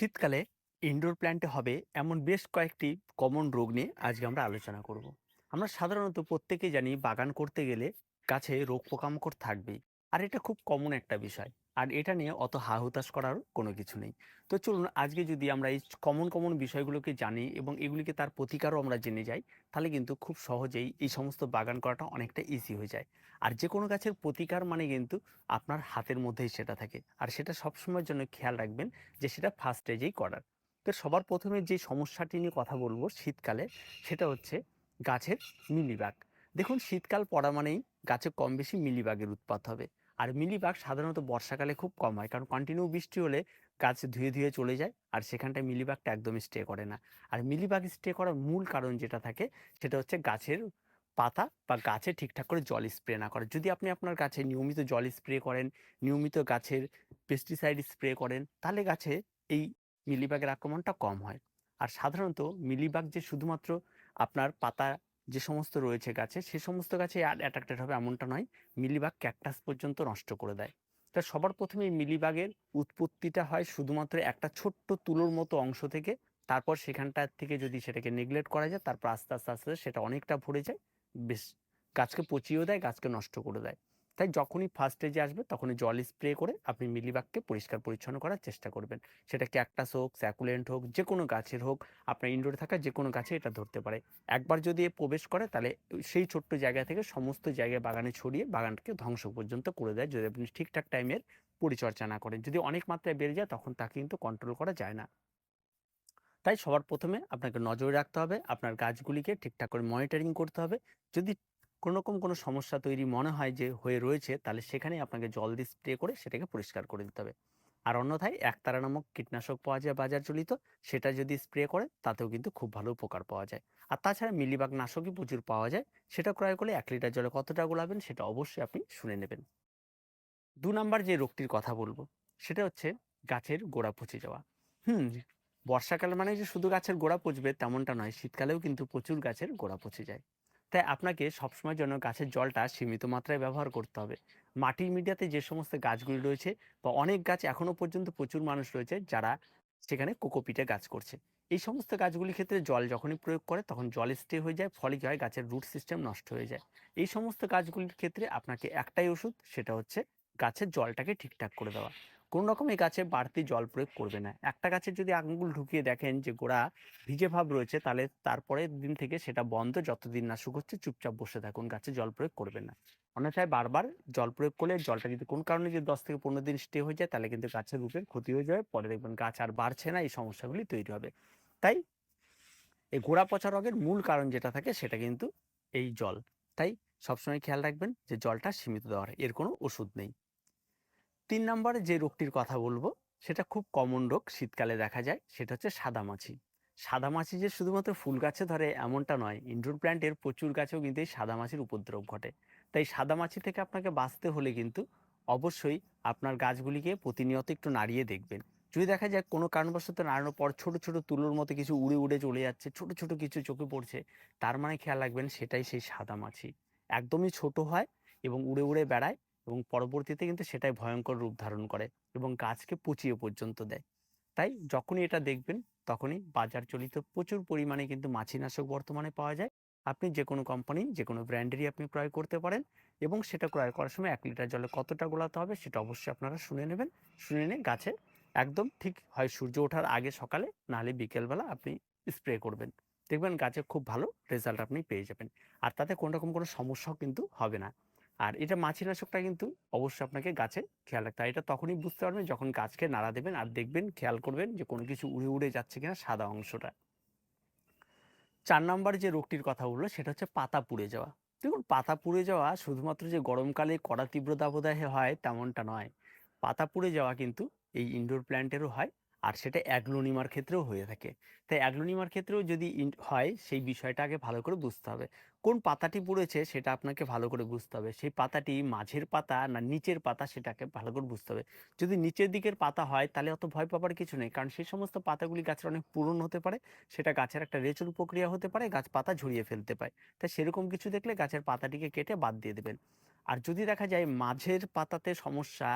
শীতকালে ইনডোর প্ল্যান্টে হবে এমন বেশ কয়েকটি কমন রোগ নিয়ে আজকে আমরা আলোচনা করব। আমরা সাধারণত প্রত্যেকেই জানি বাগান করতে গেলে গাছে রোগ পোকামাকড় থাকবেই। আর এটা খুব কমন একটা বিষয়। আর এটা নিয়ে অত হা হুতাশ করার কোনো কিছু নেই। তো চলুন আজকে যদি আমরা এই কমন কমন বিষয়গুলোকে জানি এবং এগুলিকে তার প্রতিকারও আমরা জেনে যাই, তাহলে কিন্তু খুব সহজেই এই সমস্ত বাগান করাটা অনেকটা ইজি হয়ে যায়। আর যে কোনো গাছের প্রতিকার মানে কিন্তু আপনার হাতের মধ্যেই সেটা থাকে। আর সেটা সবসময়ের জন্য খেয়াল রাখবেন যে সেটা ফার্স্ট স্টেজেই করার। তো সবার প্রথমে যে সমস্যাটি নিয়ে কথা বলব শীতকালে, সেটা হচ্ছে গাছের মিলিবাগ। দেখুন শীতকাল পড়া মানেই গাছে কম বেশি মিলিবাগের উৎপাত হবে। আর মিলিবাগ সাধারণত বর্ষাকালে খুব কম হয়। কারণ কন্টিনিউ বৃষ্টি হলে গাছ ধুয়ে ধুয়ে চলে যায় আর সেখানটায় মিলিবাগটা একদমই স্টে করে না। আর মিলিবাগ স্টে করার মূল কারণ যেটা থাকে সেটা হচ্ছে গাছের পাতা বা গাছে ঠিকঠাক করে জল স্প্রে না করে। যদি আপনি আপনার গাছে নিয়মিত জল স্প্রে করেন, নিয়মিত গাছের পেস্টিসাইড স্প্রে করেন, তাহলে গাছে এই মিলিবাগের আক্রমণটা কম হয়। আর সাধারণত মিলিবাগ যে শুধুমাত্র আপনার পাতা যে সমস্ত রয়েছে গাছে, সে সমস্ত গাছে অ্যাট্রাক্টেড হবে এমনটা নয়। মিলিবাগ ক্যাকটাস পর্যন্ত নষ্ট করে দেয়। তা সবার প্রথমে এই মিলিবাগের উৎপত্তিটা হয় শুধুমাত্র একটা ছোট্ট তুলোর মতো অংশ থেকে। তারপর সেখানটার থেকে যদি সেটাকে নেগলেক্ট করা যায়, তারপর আস্তে আস্তে আস্তে সেটা অনেকটা ভরে যায়। বেশ, গাছকে পচিয়েও দেয়, গাছকে নষ্ট করে দেয়। তাই যখনই ফার্স্ট স্টেজে আসবে, তখনই জল স্প্রে করে আপনি মিলিবাগকে পরিষ্কার পরিচ্ছন্ন করার চেষ্টা করবেন। সেটা ক্যাকটাস হোক স্যাকুলেন্ট হোক যে কোনো গাছের হোক, আপনার ইনডোরে থাকা যে কোনো গাছে এটা ধরতে পারে। একবার যদি এ প্রবেশ করে, তাহলে সেই ছোট্ট জায়গা থেকে সমস্ত জায়গায় বাগানে ছড়িয়ে বাগানকে ধ্বংস পর্যন্ত করে দেয়, যদি আপনি ঠিকঠাক টাইমের পরিচর্যা না করেন। যদি অনেক মাত্রায় বেড়ে যায়, তখন তাকে কিন্তু কন্ট্রোল করা যায় না। তাই সবার প্রথমে আপনাকে নজরে রাখতে হবে, আপনার গাছগুলিকে ঠিকঠাক করে মনিটরিং করতে হবে। যদি কোনো রকম কোনো সমস্যা তৈরি মনে হয় যে হয়ে রয়েছে, তাহলে সেখানে আপনাকে জল দিয়ে স্প্রে করে সেটাকে পরিষ্কার করে দিতে হবে। আর অন্যথায় একতারা নামক কীটনাশক পাওয়া যায় বাজার চলিত সেটা যদি স্প্রে করে তাতেও কিন্তু খুব ভালো উপকার পাওয়া যায়। আর তাছাড়া মিলিবাগ নাশকই প্রচুর পাওয়া যায়, সেটা ক্রয় করলে এক লিটার জলে কতটা গোলাবেন সেটা অবশ্যই আপনি শুনে নেবেন। দু নাম্বার যে রোগটির কথা বলব, সেটা হচ্ছে গাছের গোড়া পচে যাওয়া। হুম, বর্ষাকাল মানে যে শুধু গাছের গোড়া পচবে তেমনটা নয়, শীতকালেও কিন্তু প্রচুর গাছের গোড়া পচে যায়। তাই আপনাকে সবসময়ের জন্য গাছের জলটা সীমিত মাত্রায় ব্যবহার করতে হবে। মাটির মিডিয়াতে যে সমস্ত গাছগুলি রয়েছে বা অনেক গাছ এখনও পর্যন্ত প্রচুর মানুষ রয়েছে যারা সেখানে কোকোপিটে গাছ করছে। এই সমস্ত গাছগুলির ক্ষেত্রে জল যখনই প্রয়োগ করে তখন জল স্টে হয়ে যায়, ফলে কি হয় গাছের রুট সিস্টেম নষ্ট হয়ে যায়। এই সমস্ত গাছগুলির ক্ষেত্রে আপনাকে একটাই ওষুধ, সেটা হচ্ছে গাছের জলটাকে ঠিকঠাক করে দেওয়া। কোন রকম এই গাছে বাড়তি জল প্রয়োগ করবে না। একটা গাছের যদি আঙ্গুল ঢুকিয়ে দেখেন যে গোড়া ভিজে ভাব রয়েছে, তাহলে তারপরের দিন থেকে সেটা বন্ধ, যতদিন না শুকোচ্ছে চুপচাপ বসে থাকুন, গাছে জল প্রয়োগ করবে না। অন্যথায় বারবার জল প্রয়োগ করলে জলটা যদি কোন কারণে যদি দশ থেকে পনেরো দিন স্টে হয়ে যায়, তাহলে কিন্তু গাছের রূপের ক্ষতি হয়ে যাবে, পরে দেখবেন গাছ আর বাড়ছে না, এই সমস্যাগুলি তৈরি হবে। তাই এই গোড়া পচা রোগের মূল কারণ যেটা থাকে, সেটা কিন্তু এই জল। তাই সবসময় খেয়াল রাখবেন যে জলটা সীমিত দেওয়ার, এর কোনো ওষুধ নেই। তিন নম্বরে যে রোগটির কথা বলব, সেটা খুব কমন রোগ, শীতকালে দেখা যায়, সেটা হচ্ছে সাদামাছি সাদামাছি যে শুধুমাত্র ফুল গাছে ধরে এমনটা নয় ইনডোর প্ল্যান্টের প্রচুর গাছেও কিন্তু এই সাদামাছির উপদ্রব ঘটে। তাই সাদামাছি থেকে আপনাকে বাঁচতে হলে কিন্তু অবশ্যই আপনার গাছগুলিকে প্রতিনিয়ত একটু নাড়িয়ে দেখবেন। যদি দেখা যায় কোনো কারণবশত নাড়ানোর পর ছোট ছোট তুলোর মতো কিছু উড়ে উড়ে চলে যাচ্ছে, ছোট ছোট কিছু চোখে পড়ছে, তার মানে খেয়াল রাখবেন সেটাই সেই সাদামাছি একদমই ছোট হয় এবং উড়ে উড়ে বেড়ায় এবং পরবর্তীতে কিন্তু সেটাই ভয়ঙ্কর রূপ ধারণ করে এবং গাছকে পচিয়ে পর্যন্ত দেয়। তাই যখনই এটা দেখবেন, তখনই বাজার চলিত প্রচুর পরিমাণে কিন্তু মাছিনাশক বর্তমানে পাওয়া যায়। আপনি যে কোনো কোম্পানি যে কোনো ব্র্যান্ডেরই আপনি ক্রয় করতে পারেন এবং সেটা ক্রয় করার সময় এক লিটার জলে কতটা গোলাতে হবে সেটা অবশ্যই আপনারা শুনে নেবেন। শুনে নিয়ে গাছে একদম ঠিক হয় সূর্য ওঠার আগে সকালে, নাহলে বিকেলবেলা আপনি স্প্রে করবেন। দেখবেন গাছে খুব ভালো রেজাল্ট আপনি পেয়ে যাবেন। আর তাতে কোনো রকম কোনো সমস্যাও কিন্তু হবে না। আর এটা মাছিনাশকটা কিন্তু অবশ্যই আপনাকে গাছে খেয়াল রাখতে হয় এটা তখনই বুঝতে পারবেন যখন গাছকে নাড়া দেবেন আর দেখবেন, খেয়াল করবেন যে কোনো কিছু উড়ে উড়ে যাচ্ছে কিনা সাদা অংশটা। চার নাম্বার যে রোগটির কথা বলল, সেটা হচ্ছে পাতা পুড়ে যাওয়া। দেখুন, পাতা পুড়ে যাওয়া শুধুমাত্র যে গরমকালে কড়া তীব্র দাবদাহে হয় তেমনটা নয়। পাতা পুড়ে যাওয়া কিন্তু এই ইনডোর প্ল্যান্টেরও হয়। আর সেটা অ্যাগ্লোনিমার ক্ষেত্রেও হয়ে থাকে। তাই অ্যাগ্লোনিমার ক্ষেত্রেও যদি হয়, সেই বিষয়টা আগে ভালো করে বুঝতে হবে। কোন পাতাটি পড়েছে সেটা আপনাকে ভালো করে বুঝতে হবে। সেই পাতাটি মাঝের পাতা না নিচের পাতা সেটাকে ভালো করে বুঝতে হবে। যদি নিচের দিকের পাতা হয়, তাহলে অত ভয় পাবার কিছু নেই। কারণ সেই সমস্ত পাতাগুলি গাছের অনেক পূরণ হতে পারে। সেটা গাছের একটা রেচল প্রক্রিয়া হতে পারে, গাছ পাতা ঝরিয়ে ফেলতে পারে। তাই সেরকম কিছু দেখলে গাছের পাতাটিকে কেটে বাদ দিয়ে দেবেন। আর যদি দেখা যায় মাঝের পাতাতে সমস্যা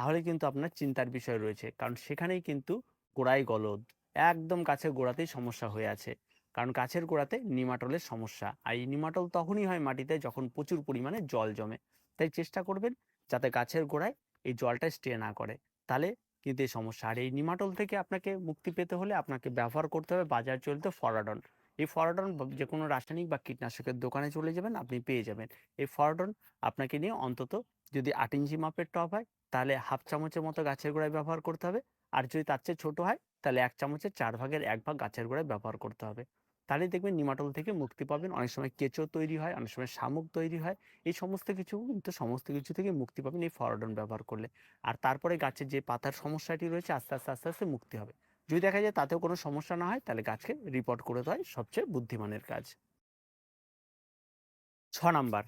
তাহলে কিন্তু আপনার চিন্তার বিষয় রয়েছে। কারণ সেখানেই কিন্তু গোড়ায় গলদ। একদম গাছের গোড়াতেই সমস্যা হয়ে আছে। কারণ গাছের গোড়াতে নিমাটলের সমস্যা। আর এই নিমাটল তখনই হয় মাটিতে যখন প্রচুর পরিমাণে জল জমে। তাই চেষ্টা করবেন যাতে গাছের গোড়ায় এই জলটা স্টে না করে। তাহলে কিন্তু এই সমস্যা। আর এই নিমাটল থেকে আপনাকে মুক্তি পেতে হলে আপনাকে ব্যবহার করতে হবে বাজার চলতে ফরাডন। এই ফরাডন যে কোনো রাসায়নিক বা কীটনাশকের দোকানে চলে যাবেন, আপনি পেয়ে যাবেন। এই ফরাডন আপনাকে নিয়ে অন্তত যদি আট ইঞ্চি মাপের টব হয়, তাহলে হাফ চামচের মতো গাছের গোড়ায় ব্যবহার করতে হবে। আর যদি তার চেয়ে ছোটো হয়, তাহলে এক চামচের চার ভাগের এক ভাগ গাছের গোড়ায় ব্যবহার করতে হবে। তাহলে দেখবেন নিমাটল থেকে মুক্তি পাবেন। অনেক সময় কেঁচো তৈরি হয়, অনেক সময় শামুক তৈরি হয়। এই সমস্ত কিছু কিন্তু সমস্ত কিছু থেকে মুক্তি পাবেন এই ফরডন ব্যবহার করলে। আর তারপরে গাছের যে পাতার সমস্যাটি রয়েছে, আস্তে আস্তে আস্তে আস্তে মুক্তি হবে। যদি দেখা যায় তাতেও কোনো সমস্যা না হয়, তাহলে গাছকে রিপোর্ট করে দেওয়াই সবচেয়ে বুদ্ধিমানের কাজ। ছ নাম্বার,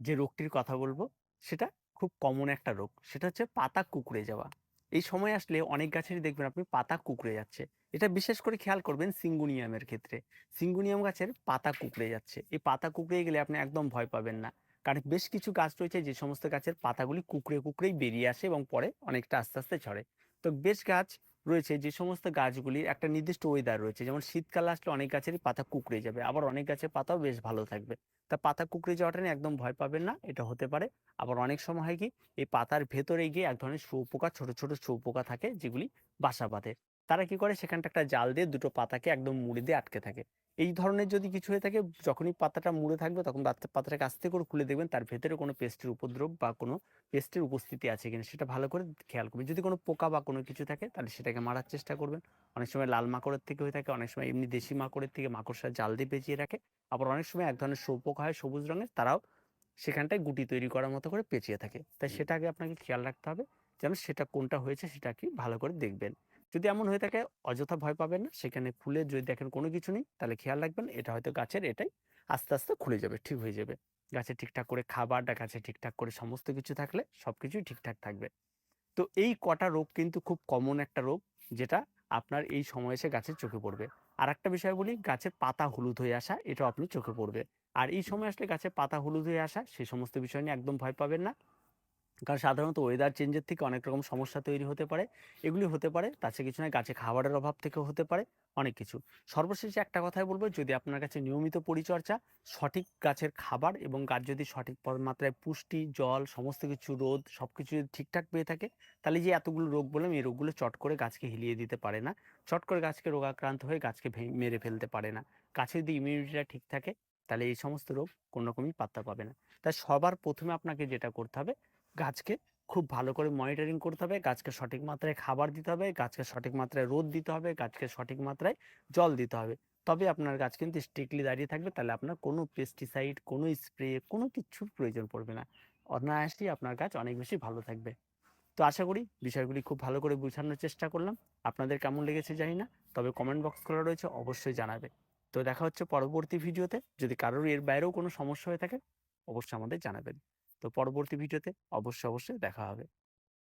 যে রোগটির কথা বলব সেটা খুব কমন একটা রোগ। সেটা হচ্ছে পাতা কুকড়ে যাওয়া। এই সময় আসলে অনেক গাছেরই দেখবেন আপনি পাতা কুকড়ে যাচ্ছে। এটা বিশেষ করে খেয়াল করবেন সিঙ্গুনিয়ামের ক্ষেত্রে। সিঙ্গুনিয়াম গাছের পাতা কুকড়ে যাচ্ছে। এই পাতা কুকড়ে গেলে আপনি একদম ভয় পাবেন না। কারণ বেশ কিছু গাছ রয়েছে যে সমস্ত গাছের পাতাগুলি কুকড়ে কুকড়েই বেরিয়ে আসে এবং পরে অনেকটা আস্তে আস্তে ছড়ে তো বেশ গাছ রয়েছে যে সমস্ত গাছগুলির একটা নির্দিষ্ট ওয়েদার রয়েছে। যেমন শীতকাল আসলে অনেক গাছেরই পাতা কুকড়ে যাবে, আবার অনেক গাছের পাতাও বেশ ভালো থাকবে। তা পাতা কুকড়ে যাওয়াটা নিয়ে একদম ভয় পাবেন না, এটা হতে পারে। আবার অনেক সময় হয় কি, এই পাতার ভেতরে গিয়ে এক ধরনের শুয়োপোকা, ছোট ছোট শুয়োপোকা থাকে, যেগুলি বাসা বাঁধে। তারা কি করে? সেখানটা একটা জাল দিয়ে দুটো পাতাকে একদম মুড়ে দিয়ে আটকে থাকে। এই ধরনের যদি কিছু হয়ে থাকে যখনই পাতাটা মুড়ে থাকবে তখন পাতাটাকে আস্তে করে খুলে দেখবেন তার ভেতরে কোনো পেস্টের উপদ্রব বা কোনো পেস্টের উপস্থিতি আছে কিনা সেটা ভালো করে খেয়াল করবেন। যদি কোনো পোকা বা কোনো কিছু থাকে তাহলে সেটাকে মারার চেষ্টা করবেন। অনেক সময় লাল মাকড়ের থেকে হয়ে থাকে অনেক সময় এমনি দেশি মাকড়ের থেকে মাকড়সার জাল দিয়ে পেঁচিয়ে রাখে। আবার অনেক সময় এক ধরনের শোপোকা হয় সবুজ রঙের তারাও সেখানটায় গুটি তৈরি করার মতো করে পেঁচিয়ে থাকে। তাই সেটা আগে আপনাকে খেয়াল রাখতে হবে যেন সেটা কোনটা হয়েছে সেটা কি ভালো করে দেখবেন। যদি এমন হয়ে থাকে, অযথা ভয় পাবেন না। সেখানে খুলে যদি দেখেন কোনো কিছু নেই, তাহলে খেয়াল রাখবেন, এটা হয়তো গাছের এটাই আস্তে আস্তে খুলে যাবে, ঠিক হয়ে যাবে। গাছে ঠিকঠাক করে খাবারটা গাছে ঠিকঠাক করে সমস্ত কিছু থাকলে সব কিছুই ঠিকঠাক থাকবে। তো এই কটা রোগ কিন্তু খুব কমন একটা রোগ, যেটা আপনার এই সময় এসে গাছের চোখে পড়বে। আর একটা বিষয় বলি, গাছের পাতা হলুদ হয়ে আসা, এটাও আপনি চোখে পড়বে। আর এই সময় আসলে গাছের পাতা হলুদ হয়ে আসা সেই সমস্ত বিষয় নিয়ে একদম ভয় পাবেন না। কারণ সাধারণত ওয়েদার চেঞ্জের থেকে অনেক রকম সমস্যা তৈরি হতে পারে। এগুলি হতে পারে তাছাড়া কিছু নয়, গাছে খাবারের অভাব থেকেও হতে পারে, অনেক কিছু। সর্বশেষে একটা কথাই বলব, যদি আপনার কাছে নিয়মিত পরিচর্যা, সঠিক গাছের খাবার এবং গাছ যদি সঠিক মাত্রায় পুষ্টি, জল, সমস্ত কিছু, রোদ সব কিছু যদি ঠিকঠাক পেয়ে থাকে, তাহলে যে এতগুলো রোগ বললাম, এই রোগগুলো চট করে গাছকে হিলিয়ে দিতে পারে না। চট করে গাছকে রোগাক্রান্ত হয়ে গাছকে মেরে ফেলতে পারে না। গাছে যদি ইমিউনিটিটা ঠিক থাকে, তাহলে এই সমস্ত রোগ কোনো রকমই পাত্তা পাবে না। তাই সবার প্রথমে আপনাকে যেটা করতে হবে গাছকে খুব ভালো করে মনিটরিং করতে হবে, গাছকে সঠিক মাত্রায় খাবার দিতে হবে, গাছকে সঠিক মাত্রায় রোদ দিতে হবে, গাছকে সঠিক মাত্রায় জল দিতে হবে। তবে আপনার গাছ কিন্তু স্ট্রিক্টলি দাঁড়িয়ে থাকবে, তাহলে আপনার কোনো পেস্টিসাইড কোনো স্প্রে কোনো কিছুর প্রয়োজন পড়বে না। অনায়াসেই আপনার গাছ অনেক বেশি ভালো থাকবে। তো আশা করি বিষয়গুলি খুব ভালো করে বোঝানোর চেষ্টা করলাম। আপনাদের কেমন লেগেছে জানি না, তবে কমেন্ট বক্স খোলা রয়েছে, অবশ্যই জানাবে। তো দেখা হচ্ছে পরবর্তী ভিডিওতে, যদি কারোর এর বাইরেও কোনো সমস্যা হয়ে থাকে, অবশ্যই আমাদের জানাবেন। তো পরবর্তী ভিডিওতে অবশ্যই অবশ্যই দেখা হবে।